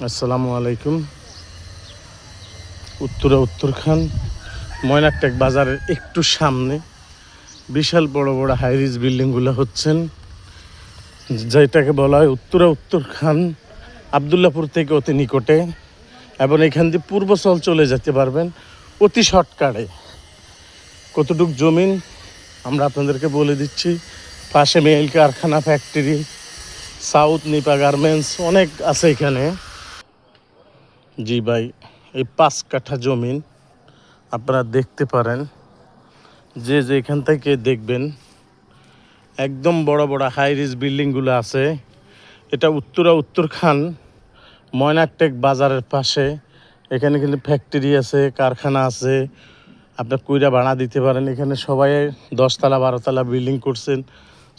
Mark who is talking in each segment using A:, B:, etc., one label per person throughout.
A: আসসালামু আলাইকুম। উত্তরা উত্তরখান ময়নাকটেক বাজারের একটু সামনে বিশাল বড় বড় হাইরিজ বিল্ডিংগুলো হচ্ছেন, যেটাকে বলা হয় উত্তরা উত্তরখান, আবদুল্লাপুর থেকে অতি নিকটে এবং এখান দিয়ে পূর্বচল চলে যেতে পারবেন অতি শর্টকাটে। কতটুক জমিন, আমরা আপনাদেরকে বলে দিচ্ছি, পাশে মেইল কারখানা ফ্যাক্টরি সাউথ নিপা গার্মেন্টস অনেক আছে এখানে। জি ভাই, এই পাঁচ কাঠা জমিন আপনারা দেখতে পারেন। যে যে এখান থেকে দেখবেন, একদম বড় বড় হাই রিজ বিল্ডিংগুলো আছে। এটা উত্তরা উত্তরখান ময়নাকটেক বাজারের পাশে। এখানে কিন্তু ফ্যাক্টরি আছে, কারখানা আছে। আপনার কুইরা ভাড়া দিতে পারেন। এখানে সবাই দশতলা বারোতলা বিল্ডিং করছেন।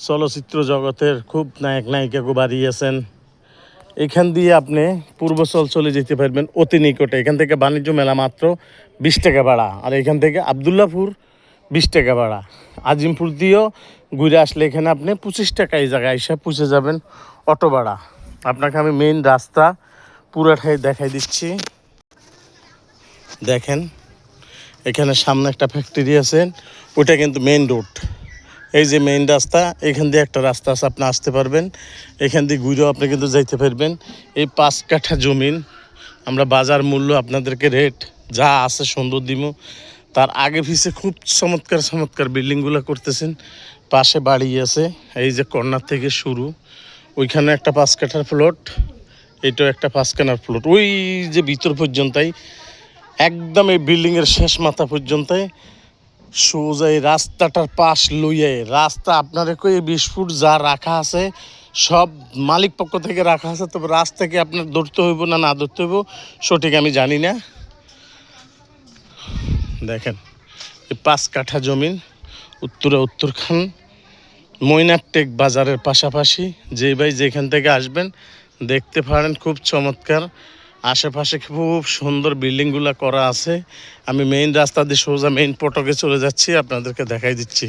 A: চলচ্চিত্র জগতের খুব নায়ক নায়িকাকে বাড়িয়েছেন। এখান দিয়ে আপনি পূর্বচল চলে যেতে পারবেন অতি নিকটে। এখান থেকে বাণিজ্য মেলা মাত্র বিশ টাকা ভাড়া। আর এখান থেকে আবদুল্লাপুর বিশ টাকা ভাড়া। আজিমপুর দিয়েও ঘুরে আসলে এখানে আপনি পঁচিশ টাকা এই জায়গায় এসে পুষে যাবেন অটো ভাড়া। আপনাকে আমি মেইন রাস্তা পুরাটাই দেখাই দিচ্ছি। দেখেন, এখানে সামনে একটা ফ্যাক্টরি আছে ওটা কিন্তু মেইন রোড এই যে মেইন রাস্তা, এখান দিয়ে একটা রাস্তা আছে, আপনি আসতে পারবেন। এখান দিয়ে ঘুরেও আপনি কিন্তু যাইতে পারবেন। এই পাঁচ কাঠা জমিন, আমরা বাজার মূল্য আপনাদেরকে রেট যা আছে সুন্দর দিমু। তার আগে পিছে খুব চমৎকার চমৎকার বিল্ডিংগুলো করতেছেন। পাশে বাড়ি আছে, এই যে কর্নার থেকে শুরু। ওইখানে একটা পাঁচ কাঠার প্লট এটাও একটা পাঁচ কানার প্লট ওই যে ভিতর পর্যন্তই, একদম এই বিল্ডিংয়ের শেষ মাথা পর্যন্তই। সোজা এই রাস্তাটার পাশ লইয়ে, রাস্তা আপনার কই বিশ ফুট যা রাখা আছে, সব মালিক পক্ষ থেকে রাখা আছে, তবে রাস্তাকে আপনার ধরতে হইব না না ধরতে হইব, সঠিক আমি জানি না। দেখেন, এই পাঁচ কাঠা জমিন, উত্তরে উত্তরখান মৈনাকটেক বাজারের পাশাপাশি, যে ভাই যেখান থেকে আসবেন, দেখতে পারেন খুব চমৎকার। আশেপাশে খুব সুন্দর বিল্ডিংগুলো করা আছে। আমি মেইন রাস্তা দিয়ে সোজা মেইন পটকে চলে যাচ্ছি, আপনাদেরকে দেখাই দিচ্ছি।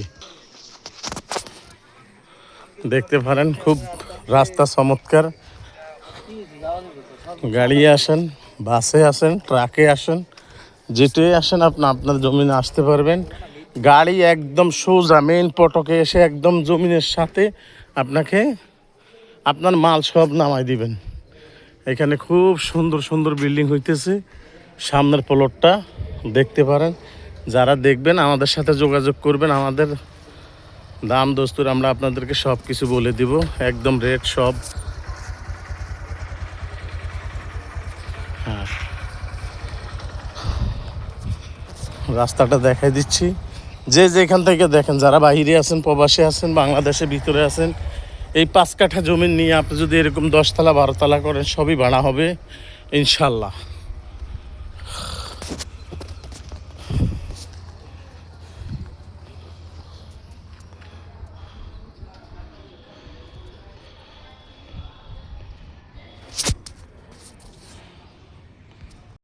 A: দেখতে পারেন, খুব রাস্তা চমৎকার। গাড়ি আসেন, বাসে আসেন, ট্রাকে আসেন, যেটাই আসেন আপনি আপনার জমিনে আসতে পারবেন। গাড়ি একদম সোজা মেইন পটকে এসে একদম জমিনের সাথে আপনাকে আপনার মাল সব নামাই দিবেন। এখানে খুব সুন্দর সুন্দর বিল্ডিং হইতেছে। সামনের প্লটটা দেখতে পারেন। যারা দেখবেন, আমাদের সাথে যোগাযোগ করবেন, আমাদের দাম দস্তুর আমরা আপনাদেরকে সব কিছু বলে দিব। একদম রেট সব। হ্যাঁ। রাস্তাটা দেখাই দিচ্ছি। যে যেখান থেকে দেখেন, যারা বাইরে আছেন, প্রবাসী আছেন, বাংলাদেশের ভিতরে আছেন এই পাঁচ কাঠা জমি নিয়ে আপনি যদি এরকম দশতলা, বারোতলা করেন, সবই ভাড়া হবে, ইনশাল্লাহ।